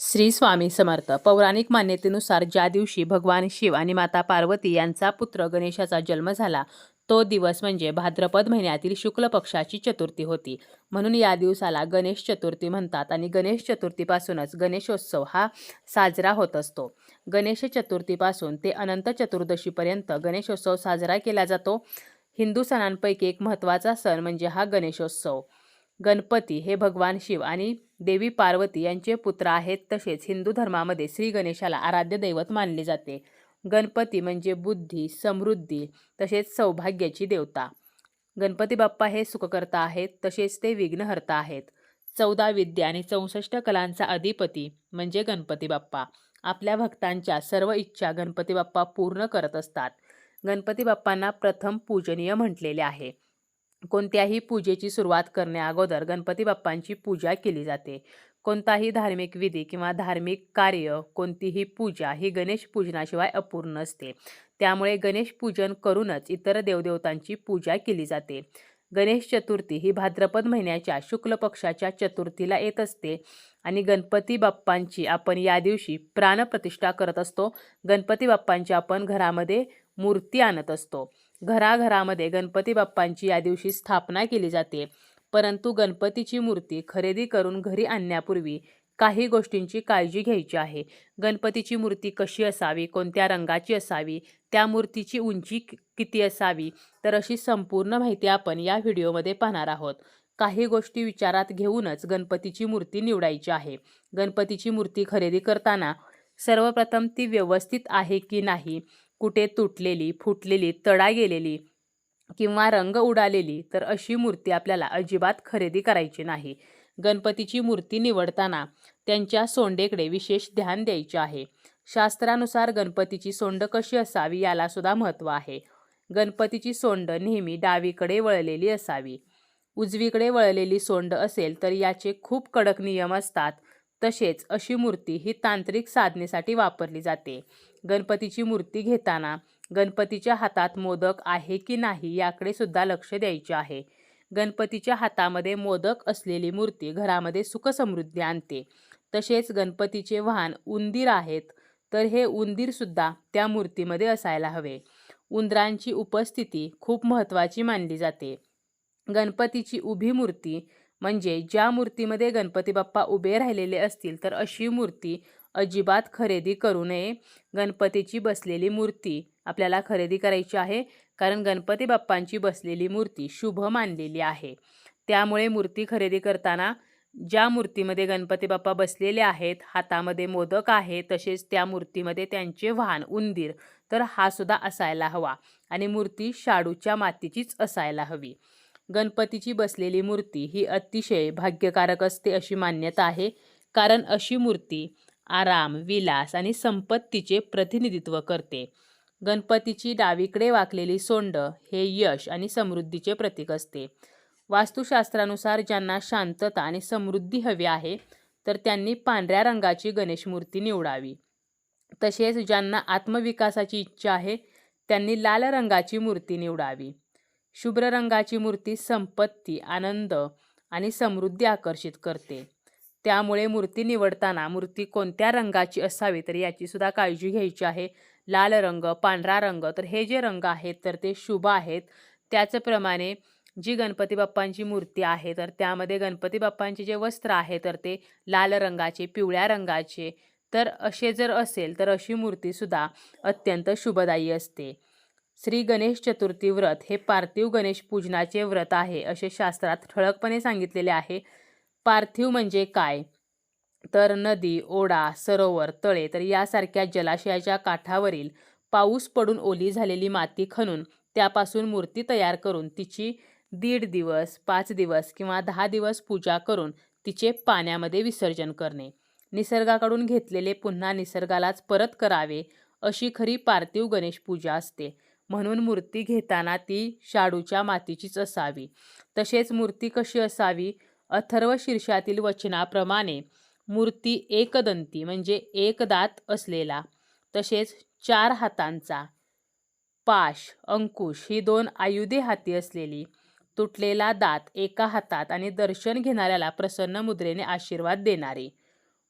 श्री स्वामी समर्थ. पौराणिक मान्यतेनुसार ज्या दिवशी भगवान शिव आणि माता पार्वती यांचा पुत्र गणेशाचा जन्म झाला तो दिवस म्हणजे भाद्रपद महिन्यातील शुक्ल पक्षाची चतुर्थी होती. म्हणून या दिवसाला गणेश चतुर्थी म्हणतात आणि गणेश चतुर्थीपासूनच गणेशोत्सव हा साजरा होत असतो. गणेश चतुर्थीपासून ते अनंत चतुर्दशीपर्यंत गणेशोत्सव साजरा केला जातो. हिंदू सणांपैकी एक महत्त्वाचा सण म्हणजे हा गणेशोत्सव. गणपती हे भगवान शिव आणि देवी पार्वती यांचे पुत्र आहेत तसेच हिंदू धर्मामध्ये श्री गणेशाला आराध्य दैवत मानले जाते. गणपती म्हणजे बुद्धी समृद्धी तसेच सौभाग्याची देवता. गणपती बाप्पा हे सुखकर्ता आहेत तसेच ते विघ्नहर्ता आहेत. चौदा विद्या आणि चौसष्ट कलांचा अधिपती म्हणजे गणपती बाप्पा. आपल्या भक्तांच्या सर्व इच्छा गणपती बाप्पा पूर्ण करत असतात. गणपती बाप्पांना प्रथम पूजनीय म्हटलेले आहे. कोणत्याही पूजेची सुरुवात करण्याअगोदर गणपती बाप्पांची पूजा केली जाते. कोणताही धार्मिक विधी किंवा धार्मिक कार्य कोणतीही पूजा ही गणेश पूजनाशिवाय अपूर्ण असते त्यामुळे गणेश पूजन करूनच इतर देवदेवतांची पूजा केली जाते. गणेश चतुर्थी ही भाद्रपद महिन्याच्या शुक्ल पक्षाच्या चतुर्थीला येत असते आणि गणपती बाप्पांची आपण या दिवशी प्राणप्रतिष्ठा करत असतो. गणपती बाप्पांची आपण घरामध्ये मूर्ती आणत असतो. घराघरामध्ये गणपती बाप्पांची या दिवशी स्थापना केली जाते. परंतु गणपतीची मूर्ती खरेदी करून घरी आणण्यापूर्वी काही गोष्टींची काळजी घ्यायची आहे. गणपतीची मूर्ती कशी असावी कोणत्या रंगाची असावी त्या मूर्तीची उंची किती असावी तर अशी संपूर्ण माहिती आपण या व्हिडिओमध्ये पाहणार आहोत. काही गोष्टी विचारात घेऊनच गणपतीची मूर्ती निवडायची आहे. गणपतीची मूर्ती खरेदी करताना सर्वप्रथम ती व्यवस्थित आहे की नाही कुठे तुटलेली फुटलेली तडा गेलेली किंवा रंग उडालेली तर अशी मूर्ती आपल्याला अजिबात खरेदी करायची नाही. गणपतीची मूर्ती निवडताना त्यांच्या सोंडेकडे विशेष ध्यान द्यायचे आहे. शास्त्रानुसार गणपतीची सोंड कशी असावी यालासुद्धा महत्त्व आहे. गणपतीची सोंड नेहमी डावीकडे वळलेली असावी. उजवीकडे वळलेली सोंड असेल तर याचे खूप कडक नियम असतात. तसेच अशी मूर्ती ही तांत्रिक साधनेसाठी वापरली जाते. गणपतीची मूर्ती घेताना गणपतीच्या हातात मोदक आहे की नाही याकडे सुद्धा लक्ष द्यायचे आहे. गणपतीच्या हातामध्ये मोदक असलेली मूर्ती घरामध्ये सुखसमृद्धी आणते. तसेच गणपतीचे वाहन उंदीर आहेत तर हे उंदीरसुद्धा त्या मूर्तीमध्ये असायला हवे. उंदरांची उपस्थिती खूप महत्त्वाची मानली जाते. गणपतीची उभी मूर्ती म्हणजे ज्या मूर्तीमध्ये गणपती बाप्पा उभे राहिलेले असतील तर अशी मूर्ती अजिबात खरेदी करू नये. गणपतीची बसलेली मूर्ती आपल्याला खरेदी करायची आहे. कारण गणपती बाप्पांची बसलेली मूर्ती शुभ मानलेली आहे. त्यामुळे मूर्ती खरेदी करताना ज्या मूर्तीमध्ये गणपती बाप्पा बसलेले आहेत हातामध्ये मोदक आहे तसेच त्या मूर्तीमध्ये त्यांचे वाहन उंदीर तर हा सुद्धा असायला हवा. आणि मूर्ती शाडूच्या मातीचीच असायला हवी. गणपतीची बसलेली मूर्ती ही अतिशय भाग्यकारक असते अशी मान्यता आहे. कारण अशी मूर्ती आराम विलास आणि संपत्तीचे प्रतिनिधित्व करते. गणपतीची डावीकडे वाकलेली सोंड हे यश आणि समृद्धीचे प्रतीक असते. वास्तुशास्त्रानुसार ज्यांना शांतता आणि समृद्धी हवी आहे तर त्यांनी पांढऱ्या रंगाची गणेश मूर्ती निवडावी. तसेच ज्यांना आत्मविकासाची इच्छा आहे त्यांनी लाल रंगाची मूर्ती निवडावी. शुभ्र रंगाची मूर्ती संपत्ती आनंद आणि समृद्धी आकर्षित करते. त्यामुळे मूर्ती निवडताना मूर्ती कोणत्या रंगाची असावी तर याची सुद्धा काळजी घ्यायची आहे. लाल रंग पांढरा रंग तर हे जे रंग आहेत तर ते शुभ आहेत. त्याचप्रमाणे जी गणपती बाप्पांची मूर्ती आहे तर त्यामध्ये गणपती बाप्पांचे जे वस्त्र आहे तर ते लाल रंगाचे पिवळ्या रंगाचे. तर असे जर असेल तर अशी मूर्तीसुद्धा अत्यंत शुभदायी असते. श्री गणेश चतुर्थी व्रत हे पार्थिव गणेश पूजनाचे व्रत आहे असे शास्त्रात ठळकपणे सांगितलेले आहे. पार्थिव म्हणजे काय? तर नदी ओढा सरोवर तळे तर यासारख्या जलाशयाच्या काठावरील पाऊस पडून ओली झालेली माती खणून त्यापासून मूर्ती तयार करून तिची दीड दिवस पाच दिवस किंवा दहा दिवस पूजा करून तिचे पाण्यामध्ये विसर्जन करणे. निसर्गाकडून घेतलेले पुन्हा निसर्गालाच परत करावे अशी खरी पार्थिव गणेश पूजा असते. म्हणून मूर्ती घेताना ती शाडूच्या मातीचीच असावी. तसेच मूर्ती कशी असावी? अथर्व शीर्षातील वचनाप्रमाणे मूर्ती एकदंती म्हणजे एक दात असलेला तसेच चार हातांचा पाश अंकुश ही दोन आयुधे हाती असलेली तुटलेला दात एका हातात आणि दर्शन घेणाऱ्याला प्रसन्न मुद्रेने आशीर्वाद देणारी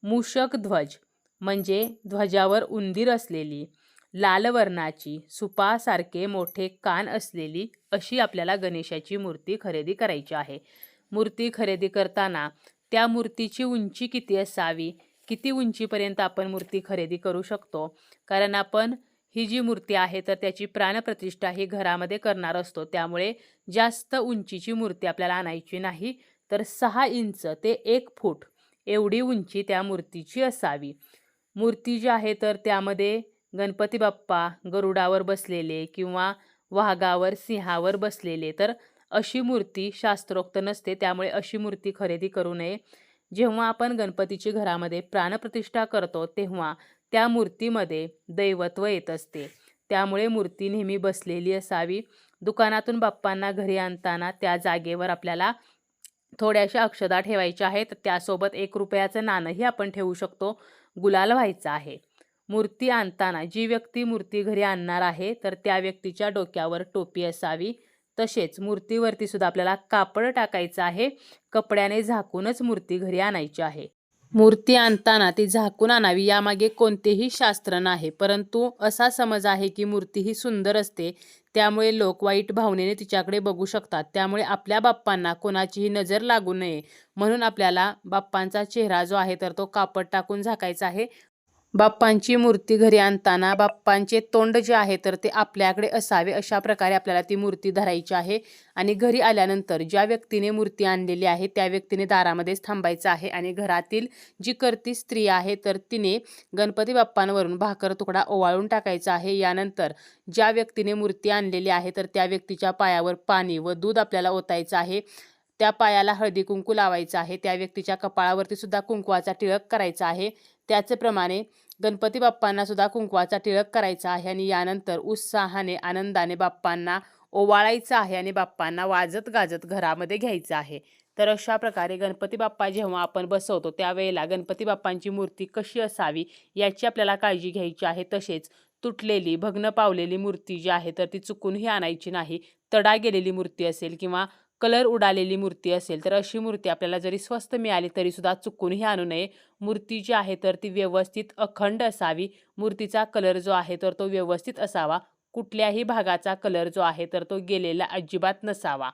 मूषक ध्वज म्हणजे ध्वजावर उंदीर असलेली लाल वर्णाची सुपासारखे मोठे कान असलेली अशी आपल्याला गणेशाची मूर्ती खरेदी करायची आहे. मूर्ती खरेदी करताना त्या मूर्तीची उंची किती असावी? किती उंचीपर्यंत आपण मूर्ती खरेदी करू शकतो? कारण आपण ही जी मूर्ती आहे तर त्याची प्राणप्रतिष्ठा ही घरामध्ये करणार असतो. त्यामुळे जास्त उंचीची मूर्ती आपल्याला आणायची नाही. तर सहा इंच ते एक फूट एवढी उंची त्या मूर्तीची असावी. मूर्ती जी आहे तर त्यामध्ये गणपती बाप्पा गरुडावर बसलेले किंवा वाघावर सिंहावर बसलेले तर अशी मूर्ती शास्त्रोक्त नसते त्यामुळे अशी मूर्ती खरेदी करू नये. जेव्हा आपण गणपतीची घरामध्ये प्राणप्रतिष्ठा करतो तेव्हा त्या मूर्तीमध्ये दैवत्व येत असते. त्यामुळे मूर्ती नेहमी बसलेली असावी. दुकानातून बाप्पांना घरी आणताना त्या जागेवर आपल्याला थोड्याशा अक्षदा ठेवायच्या आहेत. त्यासोबत एक रुपयाचं नाणंही आपण ठेवू शकतो. गुलाल व्हायचं आहे. मूर्ती आणताना जी व्यक्ती मूर्ती घरी आणणार आहे तर त्या व्यक्तीच्या डोक्यावर टोपी असावी. तसेच मूर्तीवरती सुद्धा आपल्याला कापड टाकायचं आहे. कपड्याने झाकूनच मूर्ती घरी आणायची आहे. मूर्ती आणताना ती झाकून आणावी यामागे कोणतेही शास्त्र नाही. परंतु असा समज आहे की मूर्ती ही सुंदर असते त्यामुळे लोक वाईट भावनेने तिच्याकडे बघू शकतात. त्यामुळे आपल्या बाप्पांना कोणाचीही नजर लागू नये. म्हणून आपल्याला बाप्पांचा चेहरा जो आहे तर तो कापड टाकून झाकायचा आहे. बाप्पांची मूर्ती घरी आणताना बाप्पांचे तोंड जे आहे तर ते आपल्याकडे असावे अशा प्रकारे आपल्याला ती मूर्ती धरायची आहे. आणि घरी आल्यानंतर ज्या व्यक्तीने मूर्ती आणलेली आहे त्या व्यक्तीने दारामध्येच थांबायचं आहे. आणि घरातील जी करती स्त्री आहे तर तिने गणपती बाप्पांवरून भाकर तुकडा ओवाळून टाकायचा आहे. यानंतर ज्या व्यक्तीने मूर्ती आणलेली आहे तर त्या व्यक्तीच्या पायावर पाणी व दूध आपल्याला ओतायचं आहे. त्या पायाला हळदी कुंकू लावायचं आहे. त्या व्यक्तीच्या कपाळावरती सुद्धा कुंकवाचा टिळक करायचा आहे. त्याचप्रमाणे गणपती बाप्पांना सुद्धा कुंकवाचा टिळक करायचा आहे आणि यानंतर उत्साहाने आनंदाने बाप्पांना ओवाळायचं आहे आणि बाप्पांना वाजत गाजत घरामध्ये घ्यायचं आहे. तर अशा प्रकारे गणपती बाप्पा जेव्हा आपण बसवतो त्यावेळेला गणपती बाप्पांची मूर्ती कशी असावी याची आपल्याला काळजी घ्यायची आहे. तसेच तुटलेली भग्न पावलेली मूर्ती जी आहे तर ती चुकूनही आणायची नाही. तडा गेलेली मूर्ती असेल किंवा कलर उडालेली मूर्ती असेल तर अशी मूर्ती आपल्याला जरी स्वस्त मिळाली तरीसुद्धा चुकूनही आणू नये. मूर्ती जी आहे तर ती व्यवस्थित अखंड असावी. मूर्तीचा कलर जो आहे तर तो व्यवस्थित असावा. कुठल्याही भागाचा कलर जो आहे तर तो गेलेला अजिबात नसावा.